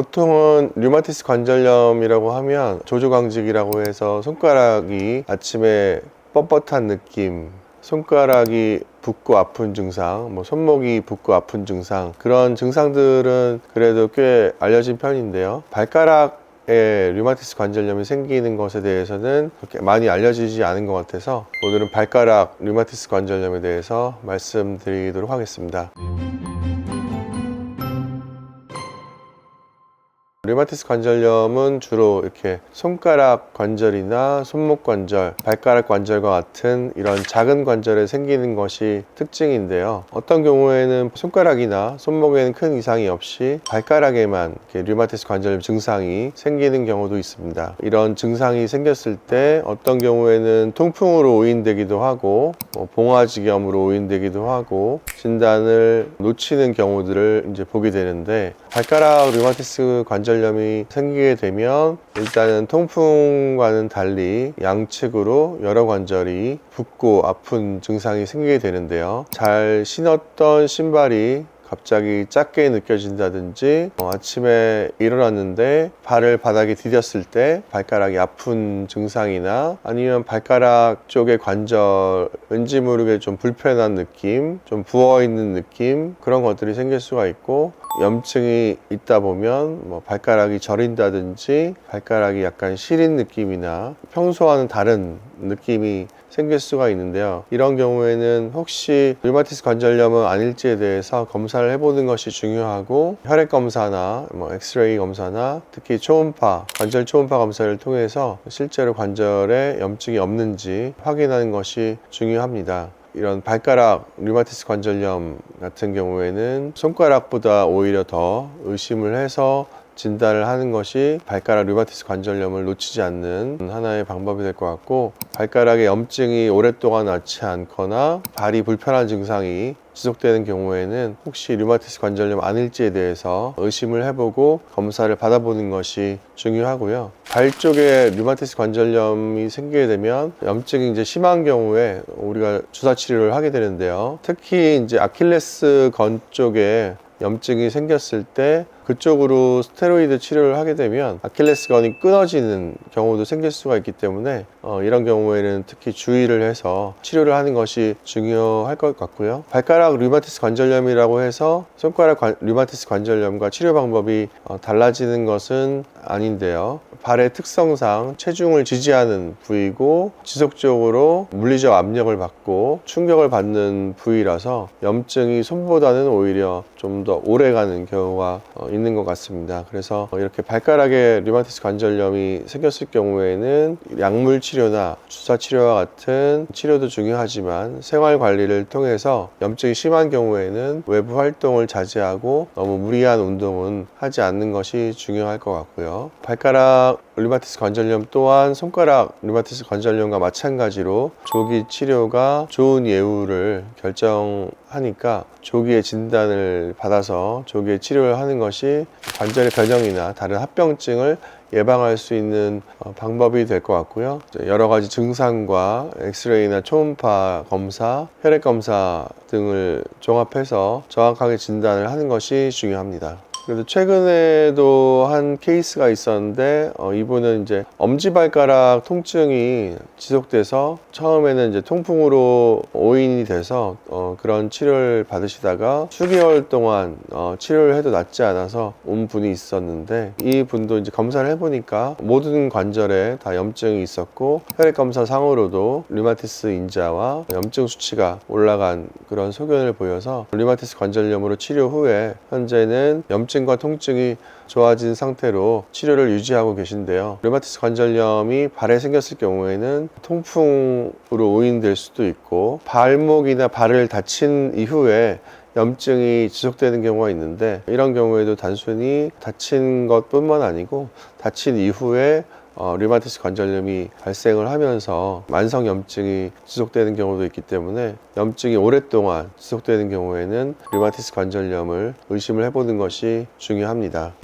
보통은 류마티스 관절염이라고 하면 조조강직이라고 해서 손가락이 아침에 뻣뻣한 느낌, 손가락이 붓고 아픈 증상, 뭐 손목이 붓고 아픈 증상 그런 증상들은 그래도 꽤 알려진 편인데요. 발가락 에 류마티스 관절염이 생기는 것에 대해서는 그렇게 많이 알려지지 않은 것 같아서 오늘은 발가락 류마티스 관절염에 대해서 말씀드리도록 하겠습니다. 류마티스 관절염은 주로 이렇게 손가락 관절이나 손목 관절, 발가락 관절과 같은 이런 작은 관절에 생기는 것이 특징인데요. 어떤 경우에는 손가락이나 손목에는 큰 이상이 없이 발가락에만 류마티스 관절염 증상이 생기는 경우도 있습니다. 이런 증상이 생겼을 때 어떤 경우에는 통풍으로 오인되기도 하고 뭐 봉화지겸으로 오인되기도 하고 진단을 놓치는 경우들을 이제 보게 되는데 발가락 류마티스 관절 염이 생기게 되면 일단은 통풍과는 달리 양측으로 여러 관절이 붓고 아픈 증상이 생기게 되는데요. 잘 신었던 신발이 갑자기 작게 느껴진다든지 어, 아침에 일어났는데 발을 바닥에 디뎠을 때 발가락이 아픈 증상이나 아니면 발가락 쪽의 관절 왠지 모르게 좀 불편한 느낌 좀 부어있는 느낌 그런 것들이 생길 수가 있고 염증이 있다 보면 뭐 발가락이 저린다든지 발가락이 약간 시린 느낌이나 평소와는 다른 느낌이 생길 수가 있는데요. 이런 경우에는 혹시 류마티스 관절염은 아닐지에 대해서 검사를 해보는 것이 중요하고 혈액 검사나 뭐 엑스레이 검사나 특히 초음파 관절 초음파 검사를 통해서 실제로 관절에 염증이 없는지 확인하는 것이 중요합니다. 이런 발가락 류마티스 관절염 같은 경우에는 손가락보다 오히려 더 의심을 해서 진단을 하는 것이 발가락 류마티스 관절염을 놓치지 않는 하나의 방법이 될 것 같고 발가락에 염증이 오랫동안 낫지 않거나 발이 불편한 증상이 지속되는 경우에는 혹시 류마티스 관절염 아닐지에 대해서 의심을 해보고 검사를 받아보는 것이 중요하고요. 발 쪽에 류마티스 관절염이 생기게 되면 염증이 이제 심한 경우에 우리가 주사 치료를 하게 되는데요. 특히 이제 아킬레스 건 쪽에 염증이 생겼을 때 그쪽으로 스테로이드 치료를 하게 되면 아킬레스건이 끊어지는 경우도 생길 수가 있기 때문에 어, 이런 경우에는 특히 주의를 해서 치료를 하는 것이 중요할 것 같고요. 발가락 류마티스 관절염이라고 해서 손가락 관- 류마티스 관절염과 치료 방법이 어, 달라지는 것은 아닌데요. 발의 특성상 체중을 지지하는 부위고 지속적으로 물리적 압력을 받고 충격을 받는 부위라서 염증이 손보다는 오히려 좀 더 오래 가는 경우가 어, 있는 것 같습니다. 그래서 어, 이렇게 발가락에 류마티스 관절염이 생겼을 경우에는 약물 치료나 주사 치료와 같은 치료도 중요하지만 생활 관리를 통해서 염증이 심한 경우에는 외부 활동을 자제하고 너무 무리한 운동은 하지 않는 것이 중요할 것 같고요. 발가락 류마티스 관절염 또한 손가락 류마티스 관절염과 마찬가지로 조기 치료가 좋은 예후를 결정하니까 조기에 진단을 받아서 조기에 치료를 하는 것이 관절의 변형이나 다른 합병증을 예방할 수 있는 어, 방법이 될 것 같고요. 여러 가지 증상과 엑스레이나 초음파 검사, 혈액 검사 등을 종합해서 정확하게 진단을 하는 것이 중요합니다. 그래도 최근에도 한 케이스가 있었는데 어, 이분은 이제 엄지발가락 통증이 지속돼서 처음에는 이제 통풍으로 오인이 돼서 어, 그런 치료를 받으시다가 수개월 동안 어, 치료를 해도 낫지 않아서 온 분이 있었는데 이 분도 이제 검사를 해보니까 모든 관절에 다 염증이 있었고 혈액 검사 상으로도 류마티스 인자와 염증 수치가 올라간 그런 소견을 보여서 류마티스 관절염으로 치료 후에 현재는 염 증과 통증이 좋아진 상태로 치료를 유지하고 계신데요. 류마티스 관절염이 발에 생겼을 경우에는 통풍으로 오인될 수도 있고 발목이나 발을 다친 이후에 염증이 지속되는 경우가 있는데 이런 경우에도 단순히 다친 것뿐만 아니고 다친 이후에 어, 류마티스 관절염이 발생을 하면서 만성 염증이 지속되는 경우도 있기 때문에 염증이 오랫동안 지속되는 경우에는 류마티스 관절염을 의심을 해보는 것이 중요합니다.